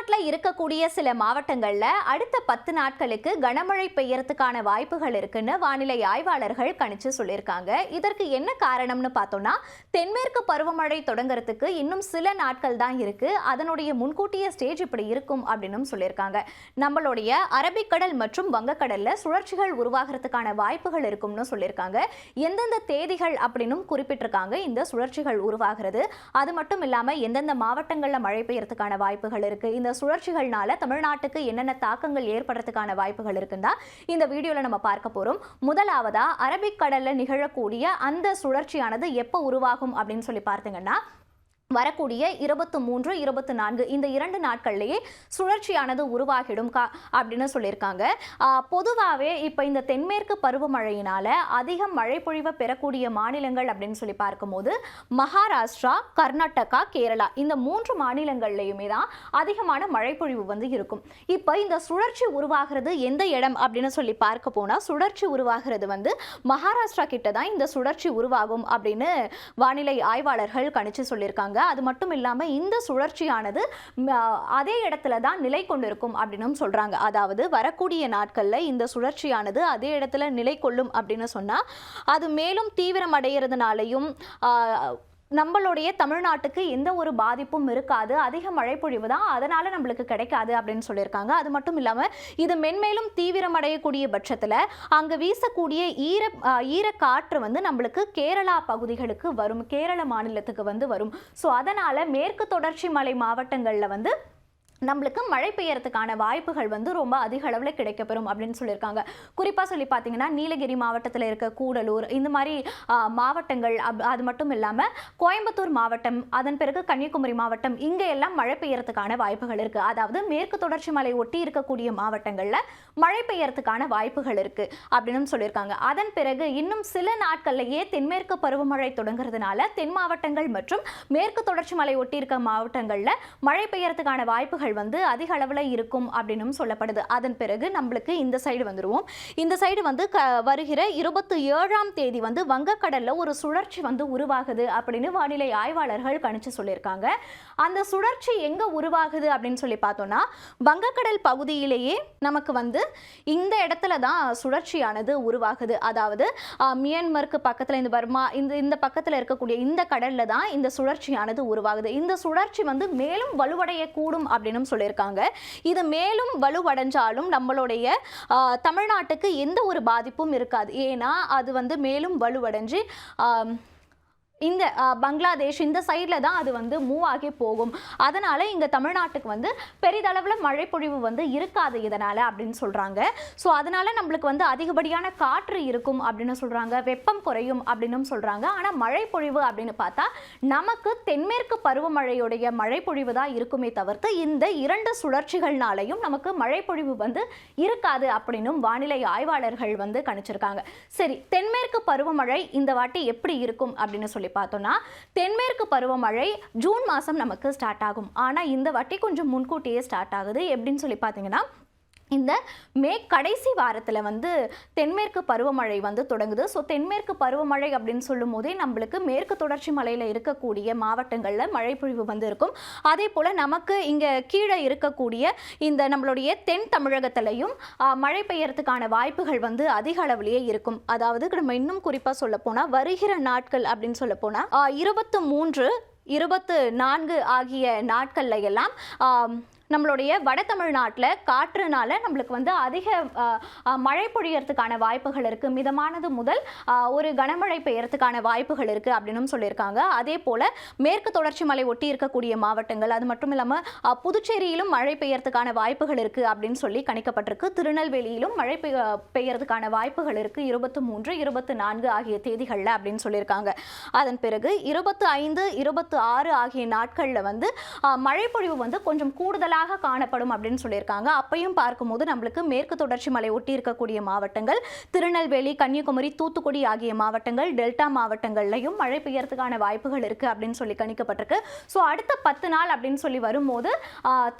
தமிழ்நாட்டில் இருக்கக்கூடிய சில மாவட்டங்கள்ல அடுத்த பத்து நாட்களுக்கு கனமழை பெய்யறதுக்கான வாய்ப்புகள் இருக்குன்னு வானிலை ஆய்வாளர்கள் கணிச்சு சொல்லியிருக்காங்க. இதற்கு என்ன காரணம்னு பார்த்தோம்னா தென்மேற்கு பருவமழை தொடங்குறதுக்கு இன்னும் சில நாட்கள் தான் இருக்கு. அதனுடைய முன்கூட்டிய ஸ்டேஜ் இப்படி இருக்கும் அப்படின்னு சொல்லியிருக்காங்க. நம்மளுடைய அரபிக்கடல் மற்றும் வங்கக்கடல்ல சுழற்சிகள் உருவாகிறதுக்கான வாய்ப்புகள் இருக்கும்னு சொல்லியிருக்காங்க. எந்தெந்த தேதிகள் அப்படின்னும் குறிப்பிட்டிருக்காங்க. இந்த சுழற்சிகள் உருவாகிறது. அது மட்டும் இல்லாம எந்தெந்த மாவட்டங்களில் மழை பெய்யறதுக்கான வாய்ப்புகள் இருக்கு. இந்த சுழற்சிகள்னால தமிழ்நாட்டுக்கு என்னென்ன தாக்கங்கள் ஏற்படுறதுக்கான வாய்ப்புகள் இருக்குன்னா இந்த வீடியோல நம்ம பார்க்க போறோம். முதலாவதா அரபிக்கடல்ல நிகழக்கூடிய அந்த சுழற்சியானது எப்போ உருவாகும் அப்படின்னு சொல்லி பார்த்தீங்கன்னா வரக்கூடிய இருபத்து மூன்று இருபத்து நான்கு இந்த இரண்டு நாட்கள்லேயே சுழற்சியானது உருவாகிடும் கா அப்படின்னு சொல்லியிருக்காங்க. பொதுவாகவே இப்போ இந்த தென்மேற்கு பருவமழையினால் அதிக மழை பொழிவை பெறக்கூடிய மாநிலங்கள் அப்படின்னு சொல்லி பார்க்கும்போது மகாராஷ்டிரா கர்நாடகா கேரளா இந்த மூன்று மாநிலங்கள்லையுமே தான் அதிகமான மழைப்பொழிவு வந்து இருக்கும். இப்போ இந்த சுழற்சி உருவாகிறது எந்த இடம் அப்படின்னு சொல்லி பார்க்க போனால் சுழற்சி உருவாகிறது வந்து மகாராஷ்டிரா கிட்ட தான் இந்த சுழற்சி உருவாகும் அப்படின்னு வானிலை ஆய்வாளர்கள் கணிச்சு சொல்லியிருக்காங்க. அது மட்டும் இல்லாமல் இந்த சுழற்சியானது அதே இடத்துல தான் நிலை கொண்டிருக்கும் அப்படின்னும் சொல்கிறாங்க அதாவது வரக்கூடிய நாட்களில் இந்த சுழற்சியானது அதே இடத்துல நிலை கொள்ளும் அப்படின்னு சொன்னால் அது மேலும் தீவிரம் அடைகிறதுனாலையும் நம்மளுடைய தமிழ்நாட்டுக்கு எந்த ஒரு பாதிப்பும் இருக்காது. அதிக மழைப்பொழிவு தான் அதனால நம்மளுக்கு கிடைக்காது அப்படின்னு சொல்லியிருக்காங்க. அது மட்டும் இல்லாமல் இது மென்மேலும் தீவிரமடையக்கூடிய பட்சத்தில் அங்கே வீசக்கூடிய ஈர ஈர காற்று வந்து நம்மளுக்கு கேரளா பகுதிகளுக்கு வரும். கேரள மாநிலத்துக்கு வந்து வரும். ஸோ அதனால் மேற்கு தொடர்ச்சி மலை மாவட்டங்களில் வந்து நம்மளுக்கு மழை பெய்யறதுக்கான வாய்ப்புகள் வந்து ரொம்ப அதிக அளவில் கிடைக்கப்பெறும் அப்படின்னு சொல்லியிருக்காங்க. குறிப்பாக சொல்லி பார்த்தீங்கன்னா நீலகிரி மாவட்டத்தில் இருக்க கூடலூர் இந்த மாதிரி மாவட்டங்கள் அப்- அது மட்டும் இல்லாமல் கோயம்புத்தூர் மாவட்டம் அதன் பிறகு கன்னியாகுமரி மாவட்டம் இங்கே எல்லாம் மழை பெய்யறதுக்கான வாய்ப்புகள் இருக்குது அதாவது மேற்கு தொடர்ச்சி மலை ஒட்டி இருக்கக்கூடிய மாவட்டங்களில் மழை பெய்யறதுக்கான வாய்ப்புகள் இருக்குது அப்படின்னு சொல்லியிருக்காங்க. அதன் பிறகு இன்னும் சில நாட்கள்லேயே தென்மேற்கு பருவமழை தொடங்குறதுனால தென் மாவட்டங்கள் மற்றும் மேற்கு தொடர்ச்சி மலை ஒட்டி இருக்க மாவட்டங்களில் மழை பெய்யறதுக்கான வாய்ப்புகள் வந்து அதிக அளவில் இருக்கும் அப்படின்னும் சொல்லப்படுது. அதன் பிறகு நம்மளுக்கு இந்த சைடு வந்துடுவோம் இந்த சைடு வந்து க வருகிற இருபத்தி ஏழாம் தேதி வந்து வங்கக்கடல்ல ஒரு சுழற்சி வந்து உருவாகுது அப்படின்னு வானிலை ஆய்வாளர்கள் கணிச்சு சொல்லியிருக்காங்க. அந்த சுழற்சி எங்க உருவாகுது அப்படின்னு சொல்லி பார்த்தோம்னா வங்கக்கடல் பகுதியிலேயே நமக்கு வந்து இந்த இடத்துல தான் சுழற்சியானது உருவாகுது. அதாவது மியான்மருக்கு பக்கத்தில் இந்த பர்மா இந்த இந்த பக்கத்தில் இருக்கக்கூடிய இந்த கடல்ல தான் இந்த சுழற்சியானது உருவாகுது. இந்த சுழற்சி வந்து மேலும் வலுவடையக்கூடும் அப்படின்னு சொல்லியிருக்காங்க. இது மேலும் வலுவடைஞ்சாலும் நம்மளுடைய தமிழ்நாட்டுக்கு எந்த ஒரு பாதிப்பும் இருக்காது. ஏன்னா அது வந்து மேலும் வலுவடைஞ்சு இந்த பங்களாதேஷ் இந்த சைடில் தான் அது வந்து மூவ் ஆகி போகும். அதனால் இங்கே தமிழ்நாட்டுக்கு வந்து பெரிதளவில் மழைப்பொழிவு வந்து இருக்காது இதனால் அப்படின்னு சொல்கிறாங்க ஸோ அதனால் நம்மளுக்கு வந்து அதிகப்படியான காற்று இருக்கும் அப்படின்னு சொல்கிறாங்க வெப்பம் குறையும் அப்படின்னும் சொல்கிறாங்க ஆனால் மழைப்பொழிவு அப்படின்னு பார்த்தா நமக்கு தென்மேற்கு பருவமழையுடைய மழைப்பொழிவு தான் இருக்குமே தவிர்த்து இந்த இரண்டு சுழற்சிகள்னாலையும் நமக்கு மழைப்பொழிவு வந்து இருக்காது அப்படின்னும் வானிலை ஆய்வாளர்கள் வந்து கணிச்சிருக்காங்க. சரி தென்மேற்கு பருவமழை இந்த வாட்டி எப்படி இருக்கும் அப்படின்னு சொல்லி பார்த்தோம்னா தென்மேற்கு பருவமழை ஜூன் மாதம் நமக்கு ஸ்டார்ட் ஆகும். ஆனால் இந்த வாட்டி கொஞ்சம் முன்கூட்டியே ஸ்டார்ட் ஆகுது. எப்படின்னு சொல்லி பார்த்தீங்கன்னா இந்த மே கடைசி வாரத்தில் வந்து தென்மேற்கு பருவமழை வந்து தொடங்குது. ஸோ தென்மேற்கு பருவமழை அப்படின்னு சொல்லும் போதே நம்மளுக்கு மேற்கு தொடர்ச்சி மலையில் இருக்கக்கூடிய மாவட்டங்களில் மழை பொழிவு வந்து இருக்கும். அதே போல் நமக்கு இங்கே கீழே இருக்கக்கூடிய இந்த நம்மளுடைய தென் தமிழகத்திலையும் மழை பெய்யறதுக்கான வாய்ப்புகள் வந்து அதிக அளவிலேயே இருக்கும். அதாவது நம்ம இன்னும் குறிப்பாக சொல்ல போனால் வருகிற நாட்கள் அப்படின்னு சொல்ல போனால் இருபத்து மூன்று இருபத்து நான்கு ஆகிய நாட்களில் எல்லாம் நம்மளுடைய வட தமிழ்நாட்டில் காற்றுனால நம்மளுக்கு வந்து அதிக மழை பொழியறதுக்கான வாய்ப்புகள் இருக்குது மிதமானது முதல் ஒரு கனமழை பெய்யறதுக்கான வாய்ப்புகள் இருக்குது அப்படின்னு சொல்லியிருக்காங்க. அதே போல் மேற்கு தொடர்ச்சி மலை ஒட்டி இருக்கக்கூடிய மாவட்டங்கள் அது மட்டும் இல்லாமல் புதுச்சேரியிலும் மழை பெய்யறதுக்கான வாய்ப்புகள் இருக்குது அப்படின்னு சொல்லி கணிக்கப்பட்டிருக்கு. திருநெல்வேலியிலும் மழை பெய்ய பெய்யறதுக்கான வாய்ப்புகள் இருக்குது இருபத்து மூன்று இருபத்து நான்கு ஆகிய தேதிகளில் அப்படின்னு சொல்லியிருக்காங்க. அதன் பிறகு இருபத்து ஐந்து இருபத்து ஆறு ஆகிய நாட்களில் வந்து மழைப்பொழிவு வந்து கொஞ்சம் கூடுதலாக காணப்படும் அப்படின்னு சொல்லியிருக்காங்க. அப்பையும் பார்க்கும்போது நம்மளுக்கு மேற்கு தொடர்ச்சி மலை ஒட்டி இருக்கக்கூடிய மாவட்டங்கள் திருநெல்வேலி கன்னியாகுமரி தூத்துக்குடி ஆகிய மாவட்டங்கள் டெல்டா மாவட்டங்கள்லையும் மழை பெய்யறதுக்கான வாய்ப்புகள் இருக்கு அப்படின்னு சொல்லி கணிக்கப்பட்டிருக்கு. ஸோ அடுத்த பத்து நாள் அப்படின்னு சொல்லி வரும்போது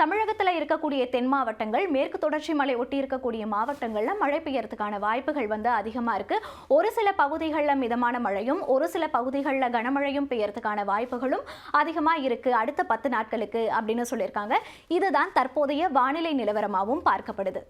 தமிழகத்தில் இருக்கக்கூடிய தென் மாவட்டங்கள் மேற்கு தொடர்ச்சி மலை ஒட்டி இருக்கக்கூடிய மாவட்டங்களில் மழை பெய்யறதுக்கான வாய்ப்புகள் வந்து அதிகமாக இருக்கு. ஒரு சில பகுதிகளில் மிதமான மழையும் ஒரு சில பகுதிகளில் கனமழையும் பெய்யறதுக்கான வாய்ப்புகளும் அதிகமாக இருக்கு. அடுத்த பத்து நாட்களுக்கு அப்படின்னு சொல்லியிருக்காங்க. இது இதுதான் தற்போதைய வானிலை நிலவரமாகவும் பார்க்கப்படுது.